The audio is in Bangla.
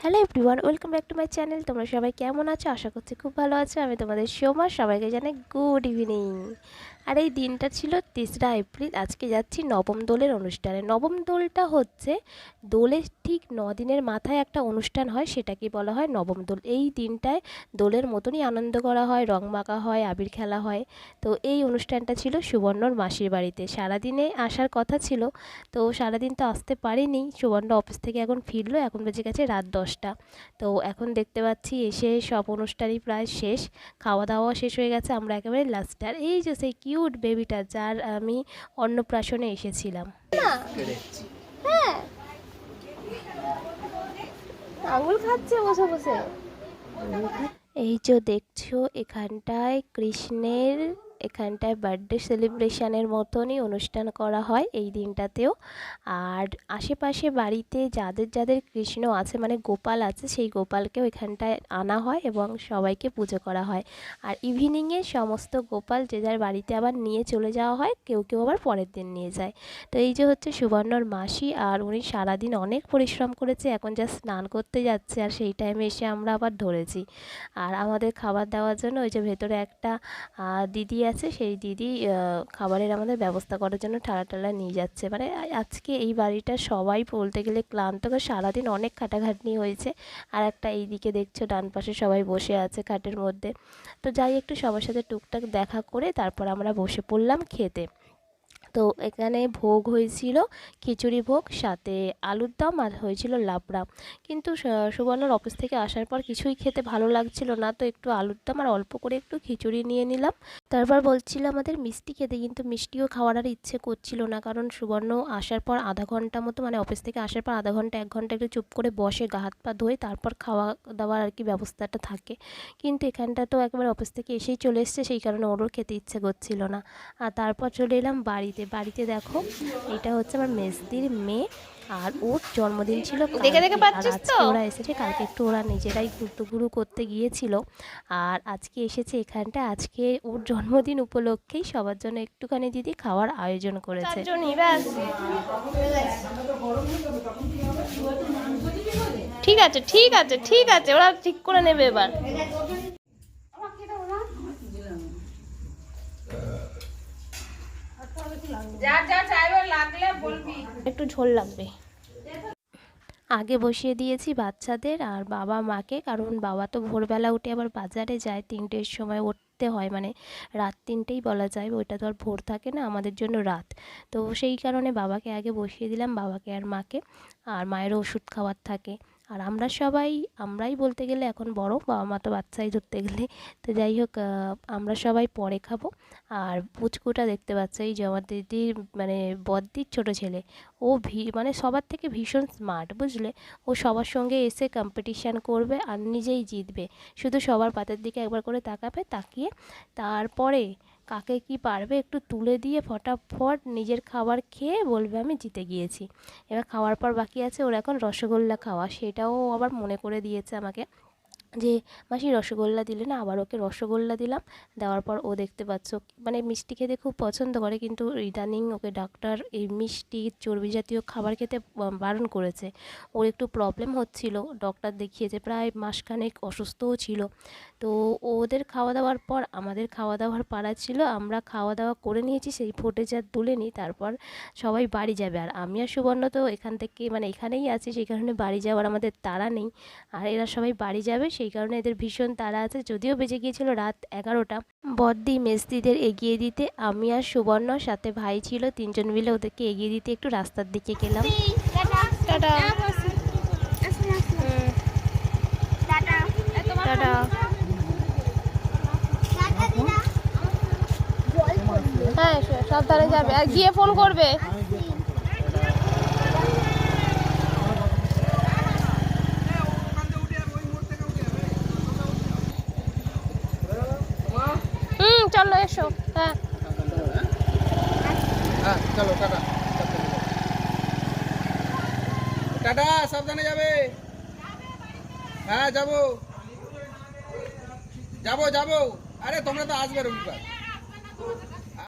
Hello everyone welcome back to my channel তোমরা সবাই কেমন আছো? আশা করছি খুব ভালো আছো। আমি তোমাদের সোমা, সবাইকে জানাই গুড ইভিনিং আর এই দিনটা ছিল তেসরা এপ্রিল, আজকে যাচ্ছি নবম দোলের অনুষ্ঠানে। নবম দোলটা হচ্ছে, দোলের ঠিক ন দিনের মাথায় একটা অনুষ্ঠান হয় সেটাকে বলা হয় নবম দোল। এই দিনটায় দোলের মতনই আনন্দ করা হয়, রং মাখা হয়, আবির খেলা হয়। তো এই অনুষ্ঠানটা ছিল সুবর্ণর মাসির বাড়িতে। সারাদিনে আসার কথা ছিল, তো সারাদিন তো আসতে পারিনি। সুবর্ণ অফিস থেকে এখন ফিরলো, এখন বেজে গেছে রাত দশটা। তো এখন দেখতে পাচ্ছি এসে সব অনুষ্ঠানই প্রায় শেষ। খাওয়া দাওয়া শেষ হয়ে গেছে। আমরা একেবারে লাস্ট আর এই যে সেই কিউট বেবিটা যার আমি অন্নপ্রাশনে এসেছিলাম। হ্যাঁ। আঙুল খাচ্ছে বসে বসে। এই যে দেখছ এখানটায় কৃষ্ণের এখানটায় বার্থডে সেলিব্রেশনের মতনই অনুষ্ঠান করা হয় এই দিনটাতেও। আর আশেপাশে বাড়িতে যাদের যাদের কৃষ্ণ আছে মানে গোপাল আছে, সেই গোপালকেও এখানটায় আনা হয় এবং সবাইকে পুজো করা হয়। আর ইভিনিংয়ে সমস্ত গোপাল যে যার বাড়িতে আবার নিয়ে চলে যাওয়া হয়, কেউ কেউ আবার পরের দিন নিয়ে যায়। তো এই যে হচ্ছে সুবর্ণর মাসি, আর উনি সারাদিন অনেক পরিশ্রম করেছে, এখন যা স্নান করতে যাচ্ছে, আর সেই টাইমে এসে আমরা আবার ধরেছি। আর আমাদের খাবার দেওয়ার জন্য ওই যে ভেতরে একটা দিদি আছে, সেই দিদি খাবারের আমাদের ব্যবস্থা করার জন্য ঠালা ঠালা নিয়ে যাচ্ছে। মানে আজকে এই বাড়িটা সবাই বলতে গেলে ক্লান্ত সারাদিন অনেক খাটাঘাটনি হয়েছে। আর একটা এই দিকে দেখছ, ডান পাশে সবাই বসে আছে খাটের মধ্যে। তো যাই, একটু সবার সাথে টুকটাক দেখা করে তারপর আমরা বসে পড়লাম খেতে। তো এখানে ভোগ হয়েছিল, খিচুড়ি ভোগ, সাথে আলুর দম আর হয়েছিল লাবড়া। কিন্তু সুবর্ণর অফিস থেকে আসার পর কিছুই খেতে ভালো লাগছিল না, তো একটু আলুর দম আর অল্প করে একটু খিচুড়ি নিয়ে নিলাম। তারপর বলছিল আমাদের মিষ্টি খেতে, কিন্তু মিষ্টিও খাওয়ার আর ইচ্ছে করছিল না, কারণ সুবর্ণ আসার পর আধা ঘণ্টা মতো মানে অফিস থেকে আসার পর আধা ঘণ্টা, এক ঘণ্টা একটু চুপ করে বসে, গা হাত পা ধুয়ে তারপর খাওয়া দাওয়ার আর কি ব্যবস্থাটা থাকে। কিন্তু এখানটা তো একবার অফিস থেকে এসেই চলে এসছে, সেই কারণে ওরও খেতে ইচ্ছে করছিল না। আর তারপর চলে এলাম বাড়িতে। বাড়িতে দেখো এটা হচ্ছে আমার মেজদির মেয়ে আর ওর জন্মদিন ছিল দেখে দেখে পাচ্ছিস তো? ওরা এসেছে কালকে একটু ওরা নিজেরাই ঘুরতুঘুরু করতে গিয়েছিল। আর আজকে এসেছে এখানটা আজকে ওর জন্মদিন উপলক্ষেই সবার জন্য একটুখানি দিদি খাওয়ার আয়োজন করেছে। ঠিক আছে ঠিক আছে ঠিক আছে ওরা ঠিক করে নেবে এবার। একটু ঝোল লাগবে। আগে বসিয়ে দিয়েছি বাচ্চাদের আর বাবা মাকে, কারণ বাবা তো ভোরবেলা উঠে আবার বাজারে যায়, তিনটের সময় উঠতে হয় মানে রাত তিনটেই বলা যায়, ওইটা তো আর ভোর থাকে না, আমাদের জন্য রাত। তো সেই কারণে বাবাকে আগে বসিয়ে দিলাম, বাবাকে আর মাকে, আর মায়েরও ওষুধ খাওয়ার থাকে। আর আমরা সবাই, আমরাই বলতে গেলে এখন বড় বাবা মা তো বাচ্চাই ধরতে গেলে। তো যাই হোক আমরা সবাই পরে খাব। আর পুচকুটা দেখতে পাচ্ছ, এই যে আমার দিদির মানে বদ্দির ছোটো ছেলে। ও ভি মানে সবার থেকে ভীষণ স্মার্ট বুঝলে? ও সবার সঙ্গে এসে কম্পিটিশান করবে আর নিজেই জিতবে। শুধু সবার পাতের দিকে একবার করে তাকাবে, তাকিয়ে তারপরে কাকে কি পারবে একটু তুলে দিয়ে ফটাফট নিজের খাবার খেয়ে বলবে আমি জিতে গিয়েছি। এবার খাওয়ার পর বাকি আছে ওর এখন রসগোল্লা খাওয়া। সেটাও আবার মনে করে দিয়েছে আমাকে যে, মাসি রসগোল্লা দিলে না আবার ওকে রসগোল্লা দিলাম। দেওয়ার পর ও দেখতে পাচ্ছ মানে মিষ্টি খেতে খুব পছন্দ করে কিন্তু ইদানিং ওকে ডাক্তার এই মিষ্টি চর্বি জাতীয় খাবার খেতে বারণ করেছে। ওর একটু প্রবলেম হচ্ছিল। ডক্টর দেখিয়েছে প্রায় মাসখানেক অসুস্থও ছিল। তো ওদের খাওয়া দাওয়ার পর আমাদের খাওয়া দাওয়ার পাড়া ছিল আমরা খাওয়া দাওয়া করে নিয়েছি সেই ফুটেজ আর তুলে নিই তারপর সবাই বাড়ি যাবে। আর আমি আর সুবর্ণ তো এখান থেকে মানে এখানেই আছি সেই কারণে বাড়ি যাওয়ার আমাদের তাড়া নেই। আর এরা সবাই বাড়ি যাবে সেই কারণে এদের ভীষণ তাড়া আছে যদিও বেজে গিয়েছিল রাত এগারোটা। বদ্দি মেজদিদের এগিয়ে দিতে আমি আর সুবর্ণ সাথে ভাই ছিল তিনজন মিলে ওদেরকে এগিয়ে দিতে একটু রাস্তার দিকে গেলাম। টাটা। টাটা হ্যাঁ সাবধানে যাবে। আর গিয়ে ফোন করবে। হুম, চলো, এসো। হ্যাঁ। হ্যাঁ চলো, টাটা। টাটা, সাবধানে যাবে। হ্যাঁ যাব। যাব যাব। আরে, তোমরা তো আসবে রবিবার।